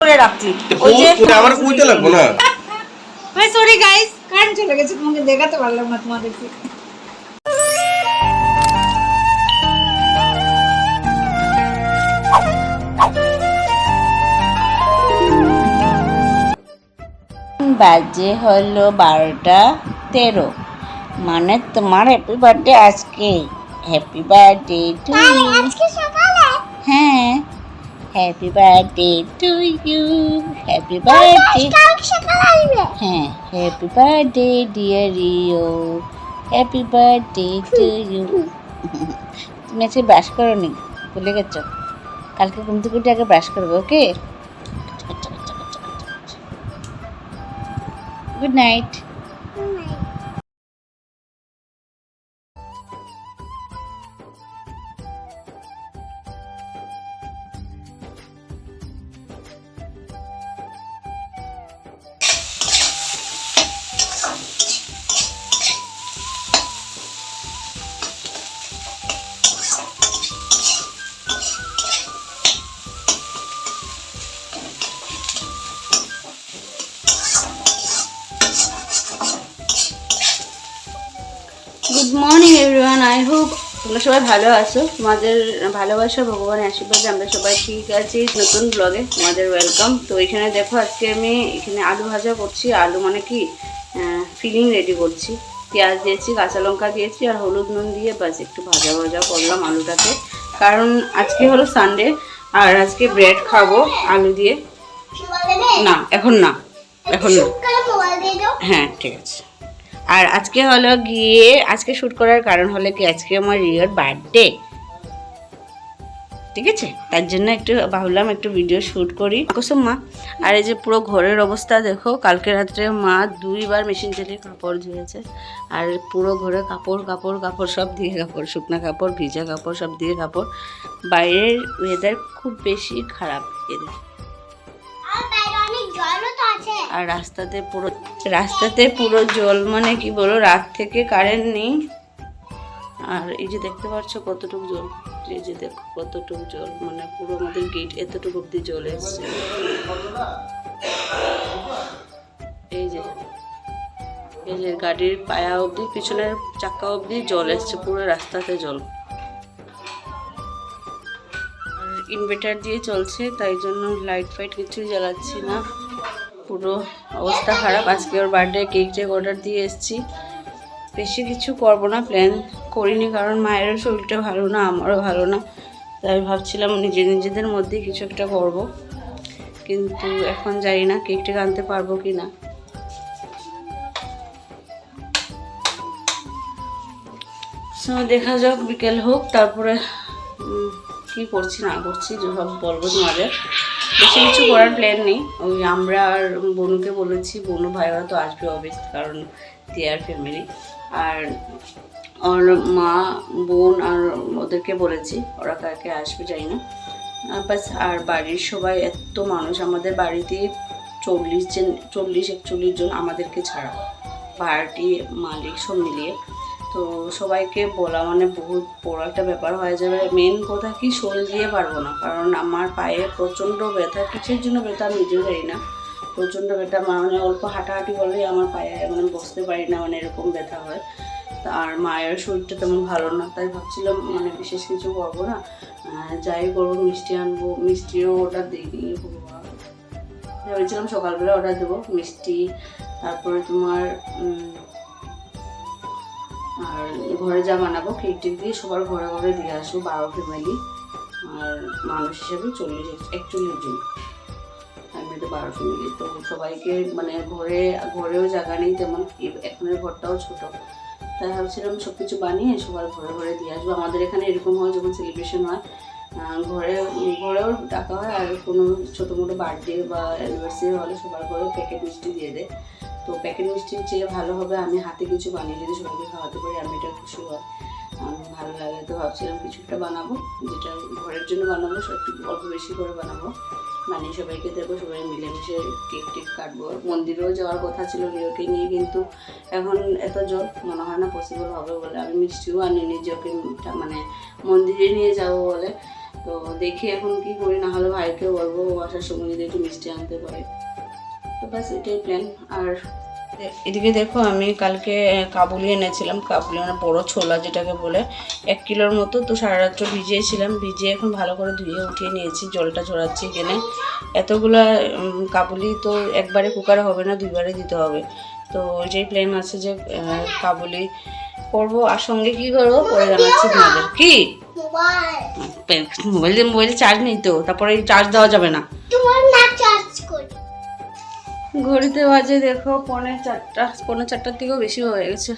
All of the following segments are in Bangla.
করে রাখছি। ওই যে আমার কইতে লাগবো না? ভাই সরি গাইস কারেন্ট চলে গেছে তোমাকে দেখাতে পারলাম না তোমাদেরকে। বাজে হলো বারোটা তেরো। মানে তোমার হ্যাপি বার্থডে আজকে। হ্যাপি বার্থডে টু হ্যাঁ। Happy birthday to you happy birthday হ্যাঁ happy birthday dear you happy birthday to you তুমি আজকে ব্রাশ করো নি ভুলে গেছো? কালকে ঘুম থেকে উঠে আগে ব্রাশ করবে okay good night I hope তোমরা সবাই ভালো আছো। তোমাদের ভালোবাসা ভগবানের আশীর্বাদে আমরা সবাই ঠিক আছি নতুন ব্লগে তোমাদের ওয়েলকাম তো এখানে দেখো আজকে আমি এখানে আলু ভাজা করছি। আলু মানে কি? ফিলিং রেডি করছি। পেঁয়াজ দিয়েছি কাঁচা লঙ্কা দিয়েছি আর হলুদ নুন দিয়ে বাস একটু ভাজা ভাজা করলাম আলুটাকে। কারণ আজকে হলো সানডে আর আজকে ব্রেড খাব আলু দিয়ে। না এখন না এখন না। হ্যাঁ ঠিক আছে। আর আজকে হলো গিয়ে, আজকে শ্যুট করার কারণ হলো কি, আজকে আমার রিয়ার বার্থডে ঠিক আছে? তার জন্য একটু ভাবলাম একটু ভিডিও শ্যুট করি। কুসুম মা, আর এই যে পুরো ঘরের অবস্থা দেখো, কালকে রাত্রে মা দুইবার মেশিন চালিয়ে কাপড় ধুয়েছে। আর পুরো ঘরে কাপড় কাপড় কাপড় সব দিয়ে কাপড়, শুকনা কাপড়, ভিজা কাপড় সব দিয়ে কাপড়। বাইরের ওয়েদার খুব বেশি খারাপ এদের। আর রাস্তাতে পুরো রাস্তাতে পুরো জল মানে কি বলো রাত থেকে কারেন্ট নেই। আর এই যে দেখতে পাচ্ছ কতটুকু জল, এই যে দেখো কতটুকু জল মানে পুরো আমাদের গেট এতটুকু অব্দি জল এসছে। এই যে এই যে গাড়ির পায়া অবধি, পিছনের চাকা অবধি জল এসছে, পুরো রাস্তাতে জল। ইনভার্টার দিয়ে চলছে, তাই জন্য লাইট ফাইট কিছুই জ্বালাচ্ছি না। পুরো অবস্থা খারাপ। আজকে ওর বার্থডে কেক টেক অর্ডার দিয়ে এসেছি, বেশি কিছু করব না প্ল্যান করিনি কারণ মায়েরও শরীরটা ভালো না, আমারও ভালো না। তাই আমি ভাবছিলাম নিজে নিজেদের মধ্যেই কিছু একটা করব। কিন্তু এখন জানি না কেক টেক আনতে পারব কি না। দেখা যাক, বিকেল হোক, তারপরে কি করছি না করছি সব বলব তোমাদের। বেশি কিছু করার প্ল্যান নেই। ওই আমরা আর বনুকে বলেছি, বনু ভাইরা তো আসবে অবশ্যই কারণ দেয়ার ফ্যামিলি আর ওর মা, বোন আর ওদেরকে বলেছি, ওরা কাকে আসবে যাই না। বাস, আর বাড়ির সবাই এত মানুষ, আমাদের বাড়িতে চল্লিশ জন, চল্লিশ একচল্লিশ জন আমাদেরকে ছাড়া। ভাড়াটি মালিক সব মিলিয়ে। তো সবাইকে বলা মানে বহুত বড় একটা ব্যাপার হয়ে যাবে। মেন কথা কি, শরীর দিয়ে পারব না। কারণ আমার পায়ে প্রচণ্ড ব্যথা, কিসের জন্য ব্যথা নিজেও জানি না। প্রচণ্ড ব্যথা মানে অল্প হাঁটাহাঁটি করলেই আমার পায়ে মানে বসতে পারি না মানে এরকম ব্যথা হয়। আর মায়ের শরীরটা তেমন ভালো না, তাই ভাবছিলাম মানে বিশেষ কিছু করব না। যাই করব, মিষ্টি আনব, মিষ্টিও অর্ডার দিই ভেবেছিলাম সকালবেলা অর্ডার দেবো, মিষ্টি, তারপরে তোমার আর ঘরে যা বানাবো কেক টেক দিয়ে সবার ঘরে ঘরে দিয়ে আসব বারো ফ্যামিলি আর মানুষ হিসেবে চল্লিশ একচল্লিশ জন। ফ্যামিলিতে বারো ফ্যামিলি তো সবাইকে মানে ঘরে, ঘরেও জায়গা নেই তেমন এখনের ঘরটাও ছোট। তাই ভাবছিলাম সব কিছু বানিয়ে সবার ঘরে ঘরে দিয়ে আসব। আমাদের এখানে এরকম হয় যখন সেলিব্রেশন হয় ঘরে, ঘরেও টাকা হয় আর কোনো ছোটো মোটো বার্থডে বা অ্যানিভার্সারি হলে সবার ঘরে প্যাকেট মিষ্টি দিয়ে দেয়। তো প্যাকেট মিষ্টির চেয়ে ভালো হবে, আমি হাতে কিছু বানিয়ে যদি সবাইকে খাওয়াতে পারি, আমি এটা খুশি হয় আমার ভালো লাগে তো ভাবছিলাম কিছু একটা বানাবো, যেটা ঘরের জন্য বানাবো সত্যি অল্প বেশি করে বানাবো। বানিয়ে সবাইকে দেবো, সবাই মিলেমিশে কেক টেক কাটবো। মন্দিরেও যাওয়ার কথা ছিল রিওকে নিয়ে, কিন্তু এখন এত জল মনে হয় না পসিবল হবে বলে। আমি মিষ্টিও আনিনি যে ওকে মানে মন্দিরে নিয়ে যাব বলে। তো দেখি এখন কি করি, না হলে ভাইকে বলব আসার সময় যদি একটু মিষ্টি আনতে পারে। তো ব্যাস এটাই প্ল্যান আর এদিকে দেখো আমি কালকে কাবুলি এনেছিলাম। কাবুলি মানে বড় ছোলা যেটাকে বলে এক কিলোর মতো। তো সারা রাত্র ভিজিয়েছিলাম। ভিজিয়ে এখন ভালো করে ধুয়ে উঠিয়ে নিয়েছি জলটা ঝরাচ্ছি এখানে। এতগুলা কাবুলি তো একবারে কুকারে হবে না দুইবারে দিতে হবে। তো ওইটাই প্ল্যান আছে যে কাবুলি করব। আর সঙ্গে কি করব? পরে জানাচ্ছি তোমাদের। কি? মোবাইল। দিয়ে মোবাইলে চার্জ নেই তো। তারপরে চার্জ দেওয়া যাবে না। তোমার না চার্জ করি ঘড়িতে বাজে দেখো পৌনে চারটা, পৌনে চারটার থেকেও বেশি হয়ে গেছে।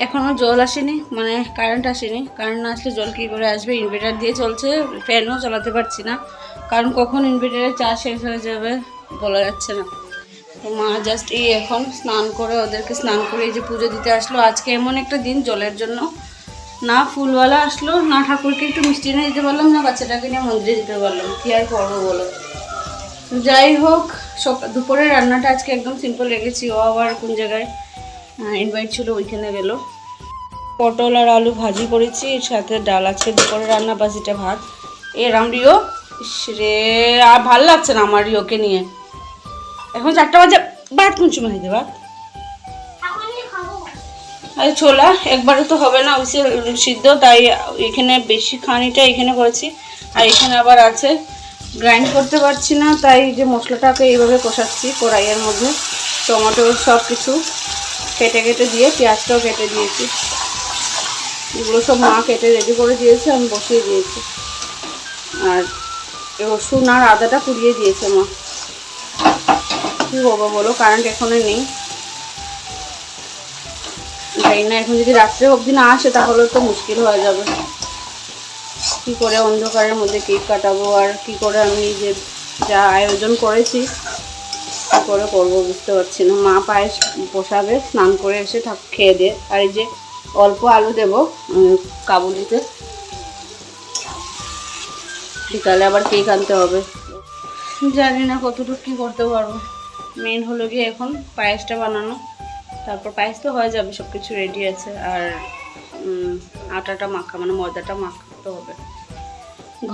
এখনও জল আসেনি মানে কারেন্ট আসেনি। কারেন্ট না আসলে জল কী করে আসবে? ইনভার্টার দিয়ে চলছে ফ্যানও চালাতে পারছি না। কারণ কখন ইনভার্টারের চার্জ শেষ হয়ে যাবে বলা যাচ্ছে না। তো মা জাস্ট এই এখন স্নান করে ওদেরকে স্নান করে এই যে পুজো দিতে আসলো। আজকে এমন একটা দিন জলের জন্য। না ফুলওয়ালা আসলো, না ঠাকুরকে একটু মিষ্টি এনে দিতে পারলাম, না বাচ্চাটাকে নিয়ে মন্দিরে দিতে পারলাম। কী আর করব বলো? যাই হোক সকাল দুপুরের রান্নাটা আজকে একদম সিম্পল রেখেছি। ও আবার কোন জায়গায় ইনভাইট ছিল ওইখানে গেল। পটল আর আলু ভাজি করেছি এর সাথে ডাল আছে দুপুরের রান্না বাস এটা ভাত। এ রাম রিও রে আর ভালো লাগছে না আমার রিওকে নিয়ে। এখন চারটা বাজে ভাত কোন সময় দিতে ভাত? আর ছোলা একবারে তো হবে না ওই সিদ্ধ তাই এখানে বেশি খানিটা এখানে করেছি। আর এখানে আবার আছে গ্রাইন্ড করতে পারছি না, তাই যে মশলাটাকে এইভাবে কষাচ্ছি কড়াইয়ের মধ্যে। টমেটো সব কিছু কেটে কেটে দিয়ে, পেঁয়াজটাও কেটে দিয়েছি। এগুলো সব মা কেটে রেডি করে দিয়েছে, আমি বসিয়ে দিয়েছি। আর রসুন আর আদাটা কুড়িয়ে দিয়েছে মা। কী করব বলো কারেন্ট এখনও নেই। জানি না, এখন যদি রাত্রে অবধি না আসে, তাহলে তো মুশকিল হয়ে যাবে। কি করে অন্ধকারের মধ্যে কেক কাটাবো আর কি করে আমি যে যা আয়োজন করেছি, কি করে করব বুঝতে পারছি না। মা পায়েস বসাবে, স্নান করে এসে থাক খেয়ে দে। আর এই যে অল্প আলু দেবো কাবুলিতে বিকালে আবার কেক আনতে হবে। জানি না কতটুকু কী করতে পারব। মেন হলো গিয়ে এখন পায়েসটা বানানো। তারপর পায়েস তো হয়ে যাবে সব কিছু রেডি আছে। আর আটাটা মাখা মানে ময়দাটা মাখতে হবে।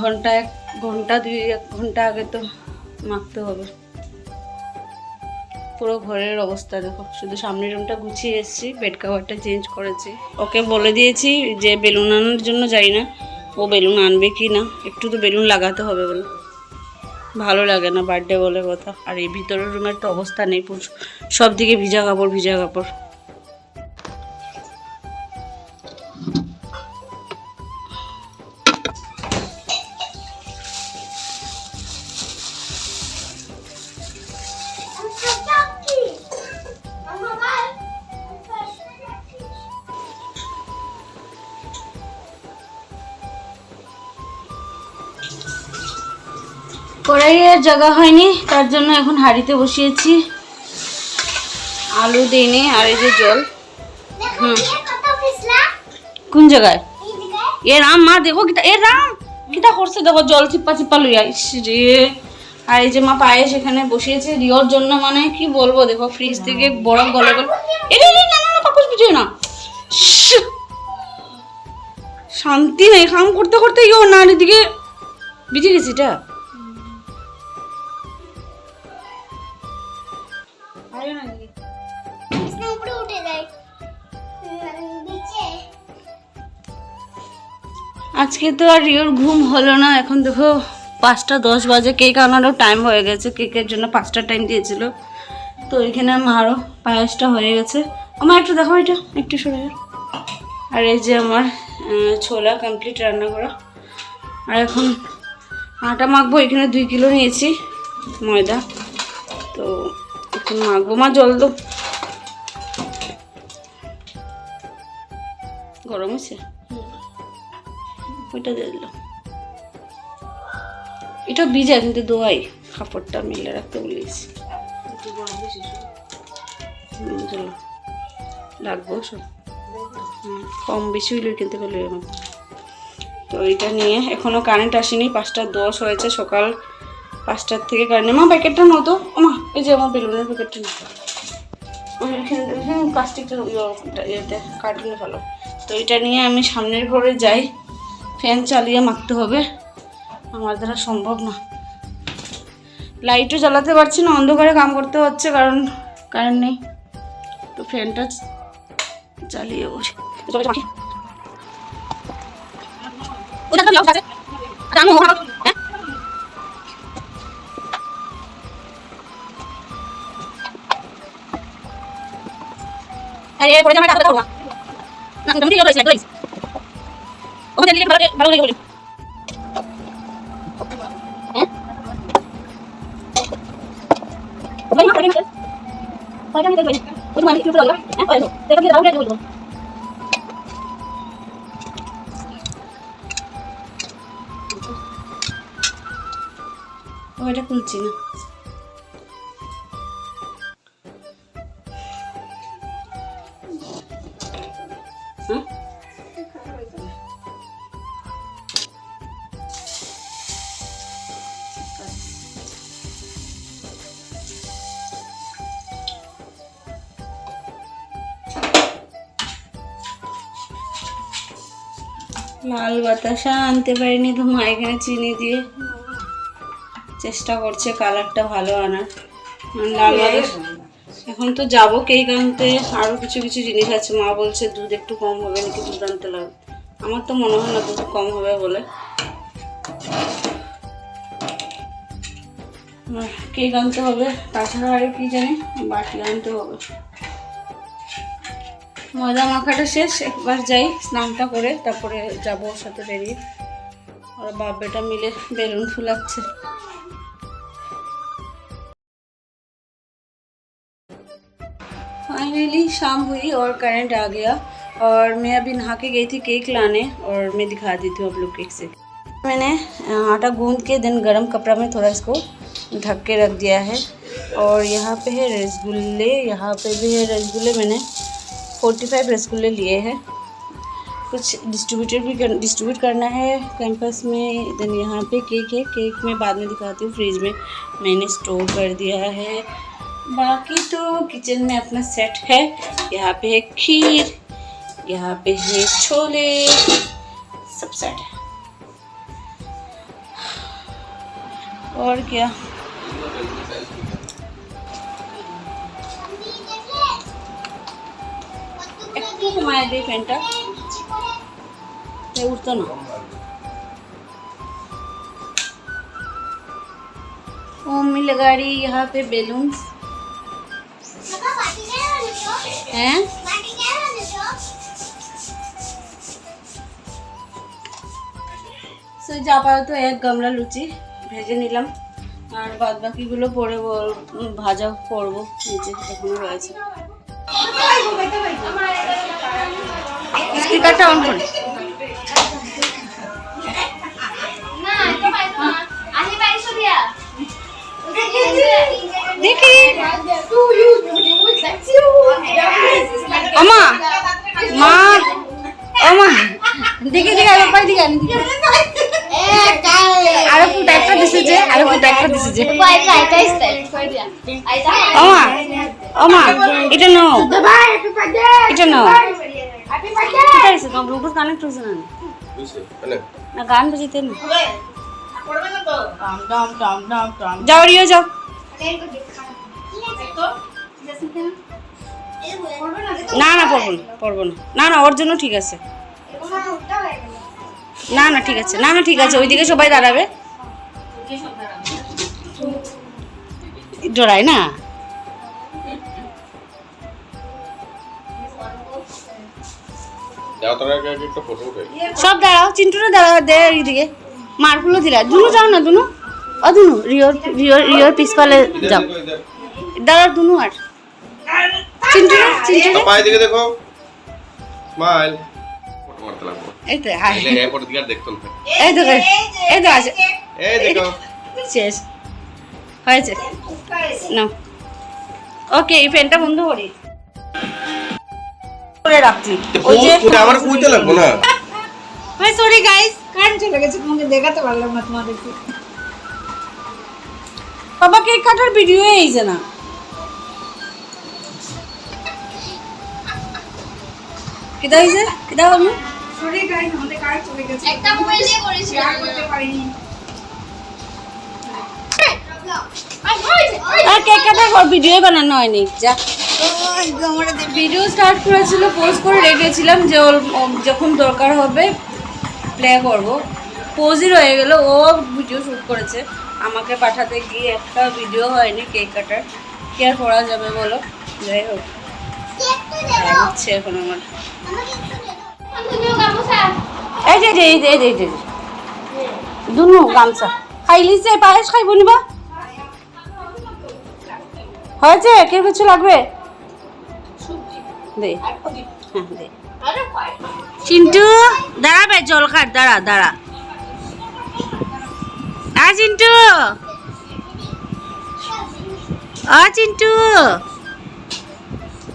ঘণ্টা এক, ঘণ্টা দুই, এক ঘণ্টা আগে তো মাখতে হবে। পুরো ঘরের অবস্থা দেখো, শুধু সামনের রুমটা গুছিয়ে এসেছি বেড কাভারটা চেঞ্জ করেছি। ওকে বলে দিয়েছি যে বেলুন আনার জন্য যাই না, ও বেলুন আনবে কি না, একটু তো বেলুন লাগাতে হবে বলে। ভালো লাগে না বার্থডে বলে কথা, আর এই ভিতরের রুমের তো অবস্থা নেই সব দিকে ভিজা কাপড় ভিজা কাপড়। কড়াইয়ের জায়গা হয়নি তার জন্য এখন হাঁড়িতে বসিয়েছি। আলু দিইনি আর এই যে জল। হুম। কোন জায়গায়? এ রাম মা দেখো কিটা এ রাম কিটা করছে দেখো জল চিপ্পা চিপ্পা লইয়া রে। আর এই যে মা পায়েস এখানে বসিয়েছে রিওর জন্য মানে কি বলব দেখো ফ্রিজ থেকে বরফ গলে গলে। এ রে, রে, না না না পাপস বুঝিয়ে না। শান্তি নেই কাম করতে করতে ইও না এদিকে বিজে গেছি এটা। আজকে তো আর রিওর ঘুম হলো না। এখন দেখো পাঁচটা দশ বাজে। কেক আনারও টাইম হয়ে গেছে। কেকের জন্য পাঁচটা টাইম দিয়েছিল। তো এখানে মারও পায়েসটা হয়ে গেছে। আমার একটু দেখো এটা। একটু সরে। আর এই যে আমার ছোলা কমপ্লিট রান্না করা। আর এখন আটা মাখবো। এখানে দুই কিলো নিয়েছি ময়দা। তো এখন মাখবো। মা, জল দো গরম হয়েছে? ওইটা দিয়ে দিল। এটা ভিজা, কিন্তু দোয়াই কাপড়টা মিলে রাখতে বলেছি লাগবো সব কম বেশি হইলে কিনতে পারলে এখন তো এটা নিয়ে এখনও কারেন্ট আসেনি, পাঁচটা দশ হয়েছে সকাল পাঁচটার থেকে কারেন্ট মা প্যাকেটটা নাও তো। মা এই যে আমার বেলুনের প্যাকেটটা ওইখানে প্লাস্টিকটা ইয়েতে কার্টুনে ভালো। তো এটা নিয়ে আমি সামনের ঘরে যাই। ফ্যান চালিয়ে মাখতে হবে। আমার দ্বারা সম্ভব না। লাইটও জ্বালাতে পারছি না, অন্ধকারে কাম করতে হচ্ছে, কারণ কারেন্ট নেই। তো ফ্যানটা চালিয়ে বসে। আরে পরে জামাটা হাতে দাও না, তুমি ঠিক আছে ওখানে দিলে ভালো ভালো লাগে বলি। হ্যাঁ? ভাই না। লাল বাতাসা আনতে পারিনি তো মা এখানে চিনি দিয়ে। চেষ্টা করছে কালারটা ভালো আনার। লাল বাতাসা এখন তো যাব কেক আনতে আরও কিছু কিছু জিনিস আছে। মা বলছে দুধ একটু কম হবে নাকি দুধ আনতে লাগবে আমার তো মনে হয় না দুধ কম হবে বলে। কেক আনতে হবে? তাছাড়া আর কি জানি? বাটি আনতে হবে। ময়দা মাখাটা শেষ একবার যাই স্নানটা করে তারপরে যাবো ওর সাথে বেরিয়ে আর বাপ বেটা মিলে বেলুন ফুলাচ্ছে फाइनली शाम हुई और करंट आ गया और मैं अभी नहा के गई थी केक लाने और मैं दिखा देती हूँ आप लोग केक से मैंने अ, आटा गूंद के दिन गरम कपड़ा में थोड़ा इसको ढक के रख दिया है और यहाँ पे है रसगुल्ले यहाँ पे भी है रसगुल्ले मैंने 45 रसगुल्ले लिए हैं। कुछ डिस्ट्रीब्यूटर भी कर, डिस्ट्रीब्यूट करना है कैंपस में। देन यहाँ पे केक है। केक मैं बाद में दिखाती हूँ। फ्रिज में मैंने स्टोर कर दिया है। बाकी तो किचन में अपना सेट है। यहाँ पे है खीर। यहाँ पे है छोले। सब सेट है। और क्या? একটু কমায় দিই ফ্যানটা তাই উঠতো না ओम मिल गाड़ी यहाँ पे बैलून्स বাবা বাটি কেন আনছো हैं বাটি কেন আনছো সো যা তো এক গামলা লুচি ভেজে নিলাম আর বাদ বাকিগুলো পরে বল- উম, ভাজা করবো নিচে এখনো রয়েছে স্পিকারটা অন করে। দেখি। আমা মা আমা। দেখি দেখি আরও পাই দিকে আনি দিকে আরও ফুটা একটা দিছে আরও ফুটা একটা দিছে আমা আমা এটা নাও। এটা নাও। কানেক্ট হয়েছে না। না গান বাজিতে না যাও রিও যাও। না না পড়ব না পড়ব না। না না ওর জন্য ঠিক আছে। না না ঠিক আছে। না না ঠিক আছে ওইদিকে সবাই দাঁড়াবে। ডরাই না? সব দাঁড়াও চিন্টুটা দাঁড়াও দে এইদিকে মারগুলো দিলা। দুনু যাও না দুনু। ও দুনু রিওর রিওর রিওর পিছপালে যাও। দাঁড়াও দুনু আর। চিন্টু চিন্টু। পায়ে দিকে দেখো। স্মাইল এই তো হাই। তাইলে এই ফটো দিকে আর দেখতো এই তো এই তো আছে। এই দেখো। শেষ। হয়েছে। না ওকে এই ফ্যানটা বন্ধ করি। করে রাখছি। ওই যে আমার কইতে লাগবো না? ভাই সরি গাইস কারেন্ট চলে গেছে তোমাকে দেখাতে পারলাম না তোমাদেরকে। বাবা কেক কাটার ভিডিও এইছে না। কিদা হইছে? কিদা হলো সরি গাইস আমাদের কারেন্ট চলে গেছে। একটা মোবাইল দিয়ে করেছি শেয়ার করতে পারিনি। আর আর কেক কাটার পর ভিডিও বানানো হয়নি। যা। ভিডিও স্টার্ট করেছিল পোস্ট করে রেখেছিলাম যে ওর যখন দরকার হবে প্লে করব। পোজই রয়ে গেল ও ভিডিও শ্যুট করেছে। আমাকে পাঠাতে গিয়ে একটা ভিডিও হয়নি কেক কাটার কি আর করা যাবে বলো? যাই হোক হচ্ছে এখন আমার। যে যে এই যে দুনু গামছা। খাইলি যে পায়েস খাইব নিবা? হয়েছে? কেউ কিছু লাগবে? দে। হ্যাঁ দে। চিন্টু দাঁড়াবে জল খাট, দাঁড়া দাঁড়া। আ, চিন্টু। আ, চিন্টু।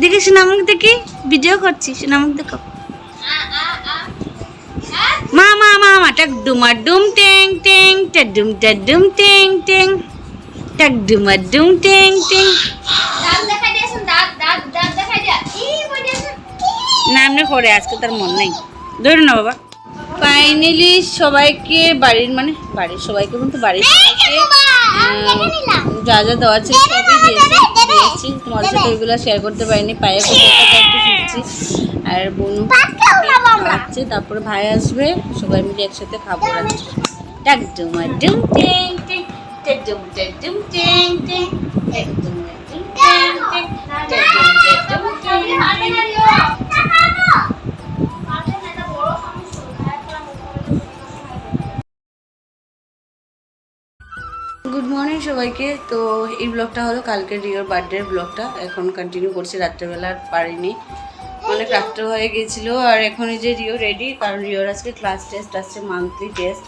দেখি, সোনামুখ দেখি, ভিডিও করছি, সোনামুখ দেখো। মা মা মা মা টাক ডুমা ডুম টেং টেং টা ডুম টা ডুম টেং। টেং টাক ডুমা ডুম, টেং টেং দাঁত দেখাই দিয়েছেন দাঁত দাঁত দাঁত দেখাই দিয়া এই কই দিয়েছেন নামনে করে আজকে তার মন নেই। ধরে না বাবা। ফাইনালি সবাইকে বাড়ির মানে বাড়ির সবাইকে বলতে বাড়ির যা যা দেওয়া ছিল সবই দিয়েছি দিয়েছি। তোমাদের সাথে ওইগুলো শেয়ার করতে পারিনি পায়ে ফিরছি আর বোনু খাওয়াচ্ছে তারপরে ভাই আসবে সবাই মিলে একসাথে খাব রাত্রে টাক ডুমা ডুম টেং টেং। মর্নিং সবাইকে। তো এই ব্লগটা হলো কালকে রিওর বার্থডের ব্লগটা। এখন কন্টিনিউ করছি, রাত্রেবেলা আর পারিনি। অনেক রাত্রে হয়ে গেছিল আর এখন যে রিও রেডি কারণ রিওর আজকে ক্লাস টেস্ট আসছে মান্থলি টেস্ট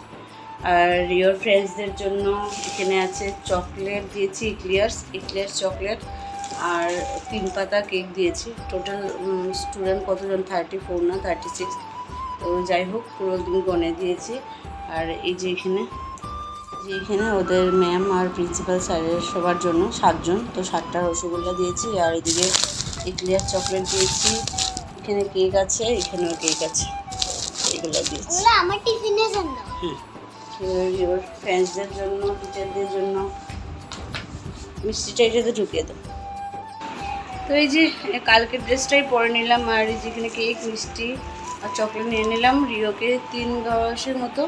আর রিওর ফ্রেন্ডসদের জন্য এখানে আছে চকলেট দিয়েছি ইক্লিয়ার্স ইক্লিয়ার্স চকলেট আর তিন পাতা কেক দিয়েছি। টোটাল স্টুডেন্ট কতজন? থার্টি ফোর না থার্টি সিক্স তো যাই হোক, পুরো দিন গনে দিয়েছি। আর এই যে এখানে যে এখানে ওদের ম্যাম আর প্রিন্সিপাল স্যারের সবার জন্য সাতজন। তো সাতটা রসগোল্লা দিয়েছি আর এদিকে ইকলিয়ার চকলেট দিয়েছি। এখানে কেক আছে এখানেও কেক আছে। এগুলো দিয়েছি। আমার টিফিনে যান দাও ফ্রেন্ডসদের জন্য টিচারদের জন্য। মিষ্টিটা এটাতে ঢুকিয়ে দাও। তো এই যে এ কালকের ড্রেসটাই পরে নিলাম আর এই যেখানে কেক মিষ্টি আর চকলেট নিয়ে নিলাম। রিওকে তিন গড়াসের মতো।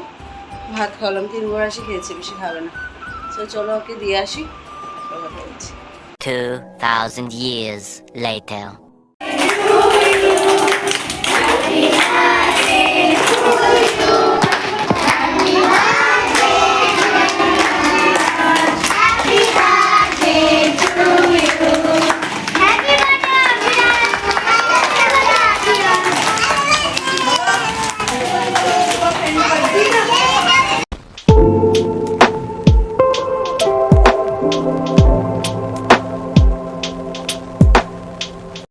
ভাত খাওয়ালাম তিন গড়াসি খেয়েছে বেশি খাবে না তো চলো ওকে দিয়ে আসি কথা বলছি 2,000 years later.